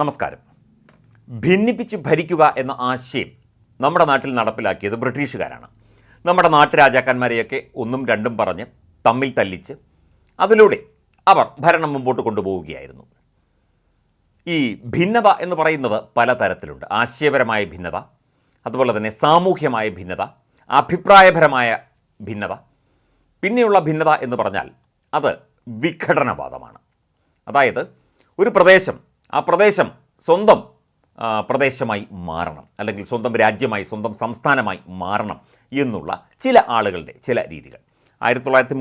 നമസ്കാരം. ഭിന്നിപ്പിച്ച് ഭരിക്കുക എന്ന ആശയം നമ്മുടെ നാട്ടിൽ നടപ്പിലാക്കിയത് ബ്രിട്ടീഷുകാരാണ്. നമ്മുടെ നാട്ടുരാജാക്കന്മാരെയൊക്കെ ഒന്നും രണ്ടും പറഞ്ഞ് തമ്മിൽ തല്ലിച്ച് അതിലൂടെ അവർ ഭരണം മുമ്പോട്ട് കൊണ്ടുപോവുകയായിരുന്നു. ഈ ഭിന്നത എന്ന് പറയുന്നത് പല തരത്തിലുണ്ട് ആശയപരമായ ഭിന്നത അതുപോലെ തന്നെ സാമൂഹ്യമായ ഭിന്നത അഭിപ്രായപരമായ ഭിന്നത. പിന്നെയുള്ള ഭിന്നത എന്ന് പറഞ്ഞാൽ അത് വിഘടനവാദമാണ്. അതായത് ഒരു പ്രദേശം ആ പ്രദേശം സ്വന്തം പ്രദേശമായി മാറണം. അല്ലെങ്കിൽ സ്വന്തം രാജ്യമായി സ്വന്തം സംസ്ഥാനമായി മാറണം എന്നുള്ള ചില ആളുകളുടെ ചില രീതികൾ. ആയിരത്തി തൊള്ളായിരത്തി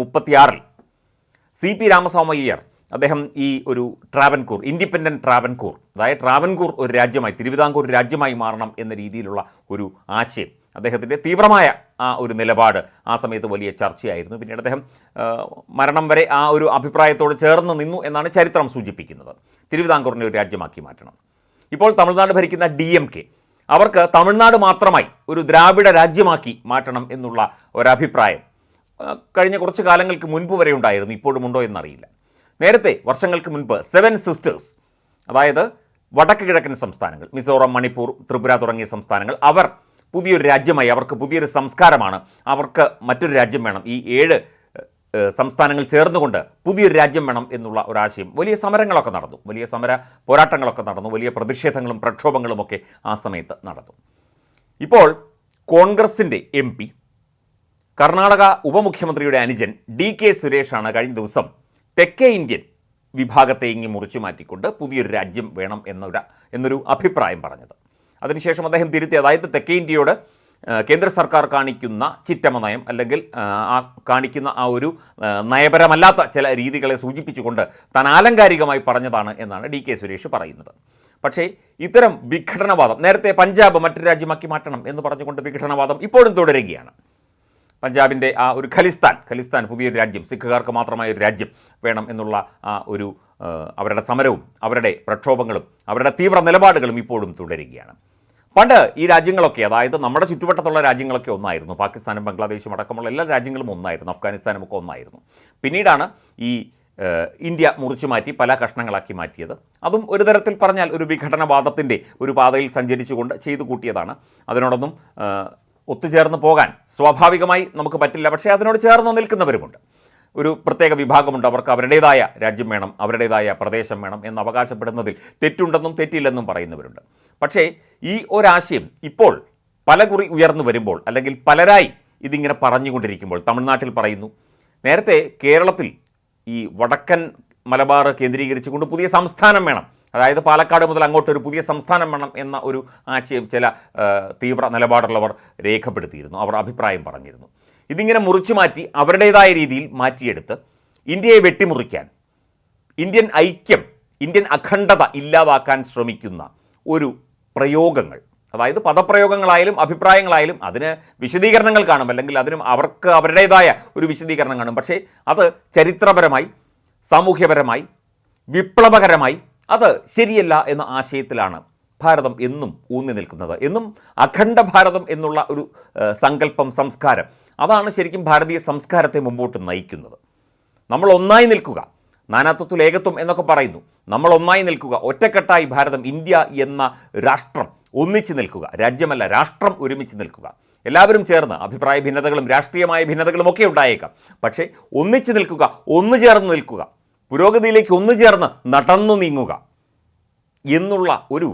സി പി രാമസ്വാമയ്യർ അദ്ദേഹം ഈ ഒരു ട്രാവൻകൂർ ഇൻഡിപെൻഡന്റ് ട്രാവൻകൂർ അതായത് ട്രാവൻകൂർ ഒരു രാജ്യമായി തിരുവിതാംകൂർ രാജ്യമായി മാറണം എന്ന രീതിയിലുള്ള ഒരു ആശയം അദ്ദേഹത്തിന്റെ തീവ്രമായ ആ ഒരു നിലപാട് ആ സമയത്ത് വലിയ ചർച്ചയായിരുന്നു. പിന്നീട് അദ്ദേഹം മരണം വരെ ആ ഒരു അഭിപ്രായത്തോട് ചേർന്ന് നിന്നു എന്നാണ് ചരിത്രം സൂചിപ്പിക്കുന്നത്. തിരുവിതാംകൂറിനെ ഒരു രാജ്യമാക്കി മാറ്റണം. ഇപ്പോൾ തമിഴ്നാട് ഭരിക്കുന്ന ഡി എം കെ അവർക്ക് തമിഴ്നാട് മാത്രമായി ഒരു ദ്രാവിഡ രാജ്യമാക്കി മാറ്റണം എന്നുള്ള ഒരഭിപ്രായം കഴിഞ്ഞ കുറച്ച് കാലങ്ങൾക്ക് മുൻപ് വരെ ഉണ്ടായിരുന്നു ഇപ്പോഴും ഉണ്ടോ എന്നറിയില്ല. നേരത്തെ വർഷങ്ങൾക്ക് മുൻപ് സെവൻ സിസ്റ്റേഴ്സ് അതായത് വടക്ക് കിഴക്കൻ സംസ്ഥാനങ്ങൾ മിസോറം മണിപ്പൂർ ത്രിപുര തുടങ്ങിയ സംസ്ഥാനങ്ങൾ അവർ പുതിയൊരു രാജ്യമായി അവർക്ക് പുതിയൊരു സംസ്കാരമാണ് അവർക്ക് മറ്റൊരു രാജ്യം വേണം. ഈ ഏഴ് സംസ്ഥാനങ്ങൾ ചേർന്നുകൊണ്ട് പുതിയൊരു രാജ്യം വേണം എന്നുള്ള ഒരാശയം. വലിയ സമരങ്ങളൊക്കെ നടന്നു. വലിയ സമര പോരാട്ടങ്ങളൊക്കെ നടന്നു. വലിയ പ്രതിഷേധങ്ങളും പ്രക്ഷോഭങ്ങളും ഒക്കെ ആ സമയത്ത് നടന്നു. ഇപ്പോൾ കോൺഗ്രസിന്റെ എം പി കർണാടക ഉപമുഖ്യമന്ത്രിയുടെ അനുജൻ ഡി കെ സുരേഷാണ് കഴിഞ്ഞ ദിവസം തെക്കേ ഇന്ത്യൻ വിഭാഗത്തെ ഇങ്ങി മുറിച്ചു മാറ്റിക്കൊണ്ട് പുതിയൊരു രാജ്യം വേണം എന്നൊരു എന്നൊരു അഭിപ്രായം പറഞ്ഞത്. അതിനുശേഷം അദ്ദേഹം തിരുത്തി അതായത് തെക്കേ ഇന്ത്യയോട് കേന്ദ്ര സർക്കാർ കാണിക്കുന്ന ചിറ്റമ നയം അല്ലെങ്കിൽ ആ കാണിക്കുന്ന ആ ഒരു നയപരമല്ലാത്ത ചില രീതികളെ സൂചിപ്പിച്ചുകൊണ്ട് താൻ ആലങ്കാരികമായി പറഞ്ഞതാണ് എന്നാണ് ഡി കെ സുരേഷ് പറയുന്നത്. പക്ഷേ ഇത്തരം വിഘടനവാദം നേരത്തെ പഞ്ചാബ് മറ്റു രാജ്യമാക്കി മാറ്റണം എന്ന് പറഞ്ഞുകൊണ്ട് വിഘടനവാദം ഇപ്പോഴും തുടരുകയാണ്. പഞ്ചാബിന്റെ ആ ഒരു ഖലിസ്ഥാൻ ഖലിസ്ഥാൻ പുതിയൊരു രാജ്യം സിഖുകാർക്ക് മാത്രമായ ഒരു രാജ്യം വേണം എന്നുള്ള ആ ഒരു അവരുടെ സമരവും അവരുടെ പ്രക്ഷോഭങ്ങളും അവരുടെ തീവ്ര നിലപാടുകളും ഇപ്പോഴും തുടരുകയാണ്. പണ്ട് ഈ രാജ്യങ്ങളൊക്കെ അതായത് നമ്മുടെ ചുറ്റുവട്ടത്തുള്ള രാജ്യങ്ങളൊക്കെ ഒന്നായിരുന്നു. പാകിസ്ഥാനും ബംഗ്ലാദേശും അടക്കമുള്ള എല്ലാ രാജ്യങ്ങളും ഒന്നായിരുന്നു. അഫ്ഗാനിസ്ഥാനും ഒക്കെ ഒന്നായിരുന്നു. പിന്നീടാണ് ഈ ഇന്ത്യ മുറിച്ചു മാറ്റി പല കഷ്ണങ്ങളാക്കി മാറ്റിയത്. അതും ഒരു തരത്തിൽ പറഞ്ഞാൽ ഒരു വിഘടനവാദത്തിന്റെ ഒരു പാതയിൽ സഞ്ചരിച്ചുകൊണ്ട് ചെയ്തു കൂട്ടിയതാണ്. അതിനോടൊന്നും ഒത്തുചേർന്ന് പോകാൻ സ്വാഭാവികമായി നമുക്ക് പറ്റില്ല. പക്ഷേ അതിനോട് ചേർന്ന് നിൽക്കുന്നവരുമുണ്ട്. ഒരു പ്രത്യേക വിഭാഗമുണ്ട്. അവർക്ക് അവരുടേതായ രാജ്യം വേണം അവരുടേതായ പ്രദേശം വേണം എന്ന് അവകാശപ്പെടുന്നതിൽ തെറ്റുണ്ടെന്നും തെറ്റില്ലെന്നും പറയുന്നവരുണ്ട്. പക്ഷേ ഈ ഒരാശയം ഇപ്പോൾ പല കുറി ഉയർന്നു വരുമ്പോൾ അല്ലെങ്കിൽ പലരായി ഇതിങ്ങനെ പറഞ്ഞുകൊണ്ടിരിക്കുമ്പോൾ തമിഴ്നാട്ടിൽ പറയുന്നു നേരത്തെ കേരളത്തിൽ ഈ വടക്കൻ മലബാർ കേന്ദ്രീകരിച്ചുകൊണ്ട് പുതിയ സംസ്ഥാനം വേണം. അതായത് പാലക്കാട് മുതൽ അങ്ങോട്ട് ഒരു പുതിയ സംസ്ഥാനം വേണം എന്ന ഒരു ആശയം ചില തീവ്ര നിലപാടുള്ളവർ രേഖപ്പെടുത്തിയിരുന്നു. അവർ അഭിപ്രായം പറഞ്ഞിരുന്നു. ഇതിങ്ങനെ മുറിച്ചു മാറ്റി അവരുടേതായ രീതിയിൽ മാറ്റിയെടുത്ത് ഇന്ത്യയെ വെട്ടിമുറിക്കാൻ ഇന്ത്യൻ ഐക്യം ഇന്ത്യൻ അഖണ്ഡത ഇല്ലാതാക്കാൻ ശ്രമിക്കുന്ന ഒരു പ്രയോഗങ്ങൾ അതായത് പദപ്രയോഗങ്ങളായാലും അഭിപ്രായങ്ങളായാലും അതിന് വിശദീകരണങ്ങൾ കാണും അല്ലെങ്കിൽ അതിനും അവർക്ക് അവരുടേതായ ഒരു വിശദീകരണം കാണും. പക്ഷേ അത് ചരിത്രപരമായി സാമൂഹ്യപരമായി വിപ്ലവകരമായി അത് ശരിയല്ല എന്ന ആശയത്തിലാണ് ഭാരതം എന്നും ഊന്നി നിൽക്കുന്നത്. എന്നും അഖണ്ഡ ഭാരതം എന്നുള്ള ഒരു സങ്കല്പം സംസ്കാരം. അതാണ് ശരിക്കും ഭാരതീയ സംസ്കാരത്തെ മുമ്പോട്ട് നയിക്കുന്നത്. നമ്മൾ ഒന്നായി നിൽക്കുക. നാനാത്വത്തിൽ ഏകത്വം എന്നൊക്കെ പറയുന്നു. നമ്മൾ ഒന്നായി നിൽക്കുക. ഒറ്റക്കെട്ടായി ഭാരതം ഇന്ത്യ എന്ന രാഷ്ട്രം ഒന്നിച്ച് നിൽക്കുക. രാജ്യമല്ല രാഷ്ട്രം ഒരുമിച്ച് നിൽക്കുക. എല്ലാവരും ചേർന്ന് അഭിപ്രായ ഭിന്നതകളും രാഷ്ട്രീയമായ ഭിന്നതകളും ഒക്കെ ഉണ്ടായേക്കാം. പക്ഷേ ഒന്നിച്ച് നിൽക്കുക ഒന്നു ചേർന്ന് നിൽക്കുക. പുരോഗതിയിലേക്ക് ഒന്നു ചേർന്ന് നടന്നു നീങ്ങുക എന്നുള്ള ഒരു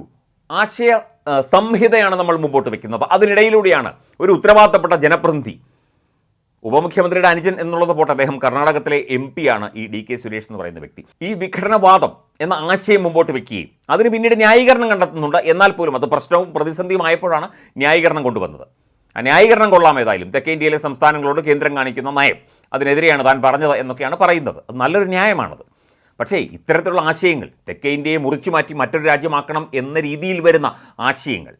ആശയ സംഹിതയാണ് നമ്മൾ മുമ്പോട്ട് വെക്കുന്നത്. അതിനിടയിലൂടെയാണ് ഒരു ഉത്തരവാദിത്തപ്പെട്ട ജനപ്രതിനിധി ഉപമുഖ്യമന്ത്രിയുടെ അനുജൻ എന്നുള്ളത് പോട്ടെ അദ്ദേഹം കർണാടകത്തിലെ എം ആണ് ഈ ഡി കെ സുരേഷ് എന്ന് പറയുന്ന വ്യക്തി. ഈ വിഘടനവാദം എന്ന ആശയം മുമ്പോട്ട് വെക്കുകയും അതിന് പിന്നീട് ന്യായീകരണം കണ്ടെത്തുന്നുണ്ട്. എന്നാൽ പോലും അത് പ്രശ്നവും പ്രതിസന്ധിയും ആയപ്പോഴാണ് ന്യായീകരണം കൊണ്ടുവന്നത്. ആ ന്യായീകരണം കൊള്ളാം ഏതായാലും. തെക്കേ ഇന്ത്യയിലെ സംസ്ഥാനങ്ങളോട് കേന്ദ്രം കാണിക്കുന്ന നയം. അതിനെതിരെയാണ് താൻ പറഞ്ഞത് എന്നൊക്കെയാണ് പറയുന്നത്. അത് നല്ലൊരു ന്യായമാണത്. പക്ഷേ ഇത്തരത്തിലുള്ള ആശയങ്ങൾ തെക്കേ ഇന്ത്യയെ മുറിച്ചു മാറ്റി മറ്റൊരു രാജ്യമാക്കണം എന്ന രീതിയിൽ വരുന്ന ആശയങ്ങൾ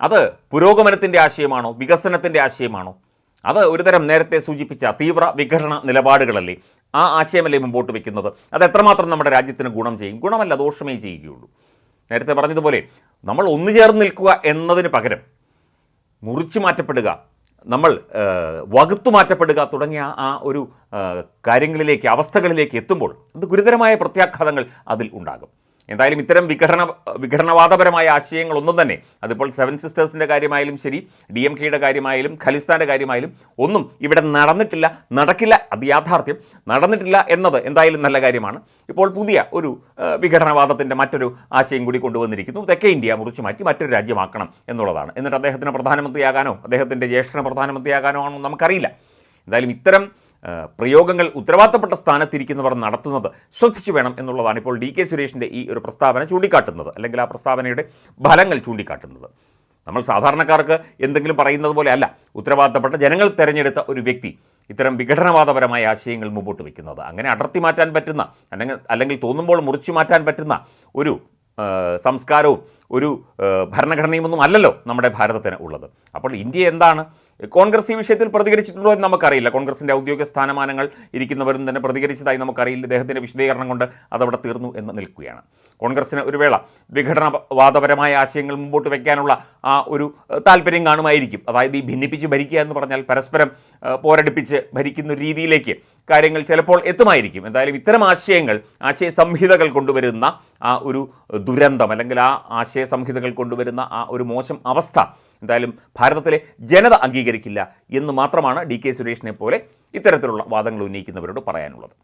അത് പുരോഗമനത്തിന്റെ ആശയമാണോ വികസനത്തിന്റെ ആശയമാണോ? അത് ഒരുതരം നേരത്തെ സൂചിപ്പിച്ച തീവ്ര വിഘടന നിലപാടുകളല്ലേ ആ ആശയമല്ലേ മുമ്പോട്ട് വയ്ക്കുന്നത്? അത് എത്രമാത്രം നമ്മുടെ രാജ്യത്തിന് ഗുണം ചെയ്യും? ഗുണമല്ല ദോഷമേ ചെയ്യുകയുള്ളൂ. നേരത്തെ പറഞ്ഞതുപോലെ നമ്മൾ ഒന്നു ചേർന്ന് നിൽക്കുക എന്നതിന് പകരം മുറിച്ചു മാറ്റപ്പെടുക നമ്മൾ വകുത്തു മാറ്റപ്പെടുക തുടങ്ങിയ ആ ഒരു കാര്യങ്ങളിലേക്ക് അവസ്ഥകളിലേക്ക് എത്തുമ്പോൾ അത് ഗുരുതരമായ പ്രത്യാഘാതങ്ങൾ അതിൽ ഉണ്ടാകും. എന്തായാലും ഇത്തരം വിഘടന വിഘടനവാദപരമായ ആശയങ്ങളൊന്നും തന്നെ അതിപ്പോൾ സെവൻ സിസ്റ്റേഴ്സിന്റെ കാര്യമായാലും ശരി ഡി എം കെയുടെ കാര്യമായാലും ഖലിസ്ഥാന്റെ കാര്യമായാലും ഒന്നും ഇവിടെ നടന്നിട്ടില്ല നടക്കില്ല അത് യാഥാർത്ഥ്യം. നടന്നിട്ടില്ല എന്നത് എന്തായാലും നല്ല കാര്യമാണ്. ഇപ്പോൾ പുതിയ ഒരു വിഘടനവാദത്തിന്റെ മറ്റൊരു ആശയം കൂടി കൊണ്ടുവന്നിരിക്കുന്നു. തെക്കേ ഇന്ത്യ മുറിച്ചു മാറ്റി മറ്റൊരു രാജ്യമാക്കണം എന്നുള്ളതാണ്. എന്നിട്ട് അദ്ദേഹത്തിന് പ്രധാനമന്ത്രിയാകാനോ അദ്ദേഹത്തിന്റെ ജ്യേഷ്ഠന് പ്രധാനമന്ത്രിയാകാനോ ആണോ നമുക്കറിയില്ല. എന്തായാലും ഇത്തരം പ്രയോഗങ്ങൾ ഉത്തരവാദിത്തപ്പെട്ട സ്ഥാനത്തിരിക്കുന്നവർ നടത്തുന്നത് ശ്രദ്ധിച്ചു വേണം എന്നുള്ളതാണ് ഇപ്പോൾ ഡി കെ സുരേഷിന്റെ ഈ ഒരു പ്രസ്താവന ചൂണ്ടിക്കാട്ടുന്നത് അല്ലെങ്കിൽ ആ പ്രസ്താവനയുടെ ഫലങ്ങൾ ചൂണ്ടിക്കാട്ടുന്നത്. നമ്മൾ സാധാരണക്കാർക്ക് എന്തെങ്കിലും പറയുന്നത് പോലെ അല്ല ഉത്തരവാദിത്തപ്പെട്ട ജനങ്ങൾ തിരഞ്ഞെടുത്ത ഒരു വ്യക്തി ഇത്തരം വിഘടനവാദപരമായ ആശയങ്ങൾ മുമ്പോട്ട് വയ്ക്കുന്നത് അങ്ങനെ അടർത്തി മാറ്റാൻ പറ്റുന്ന അല്ലെങ്കിൽ അല്ലെങ്കിൽ തോന്നുമ്പോൾ മുറിച്ചു മാറ്റാൻ പറ്റുന്ന ഒരു സംസ്കാരവും ഒരു ഭരണഘടനയും ഭരണഘടനയുമൊന്നും അല്ലല്ലോ നമ്മുടെ ഭാരതത്തിന് ഉള്ളത്. അപ്പോൾ ഇന്ത്യ എന്താണ്? കോൺഗ്രസ് ഈ വിഷയത്തിൽ പ്രതികരിച്ചിട്ടുണ്ടോ എന്ന് നമുക്കറിയില്ല. കോൺഗ്രസിന്റെ ഔദ്യോഗിക സ്ഥാനമാനങ്ങൾ ഇരിക്കുന്നവരും തന്നെ പ്രതികരിച്ചതായി നമുക്കറിയില്ല. ഇദ്ദേഹത്തിന്റെ വിശദീകരണം കൊണ്ട് അതവിടെ തീർന്നു എന്ന് നിൽക്കുകയാണ്. കോൺഗ്രസിന് ഒരു വേള വിഘടനവാദപരമായ ആശയങ്ങൾ മുമ്പോട്ട് വയ്ക്കാനുള്ള ആ ഒരു താല്പര്യം കാണുമായിരിക്കും. അതായത് ഈ ഭിന്നിപ്പിച്ച് ഭരിക്കുക എന്ന് പറഞ്ഞാൽ പരസ്പരം പോരടിപ്പിച്ച് ഭരിക്കുന്ന രീതിയിലേക്ക് കാര്യങ്ങൾ ചിലപ്പോൾ എത്തുമായിരിക്കും. എന്തായാലും ഇത്തരം ആശയങ്ങൾ ആശയ സംഹിതകൾ കൊണ്ടുവരുന്ന ആ ഒരു ദുരന്തം അല്ലെങ്കിൽ ആ ആശയ സംഹിതകൾ കൊണ്ടുവരുന്ന ആ ഒരു മോശം അവസ്ഥ എന്തായാലും ഭാരതത്തിലെ ജനത അംഗീകരിക്കില്ല എന്ന് മാത്രമാണ് ഡി കെ സുരേഷിനെ പോലെ ഇത്തരത്തിലുള്ള വാദങ്ങൾ ഉന്നയിക്കുന്നവരോട് പറയാനുള്ളത്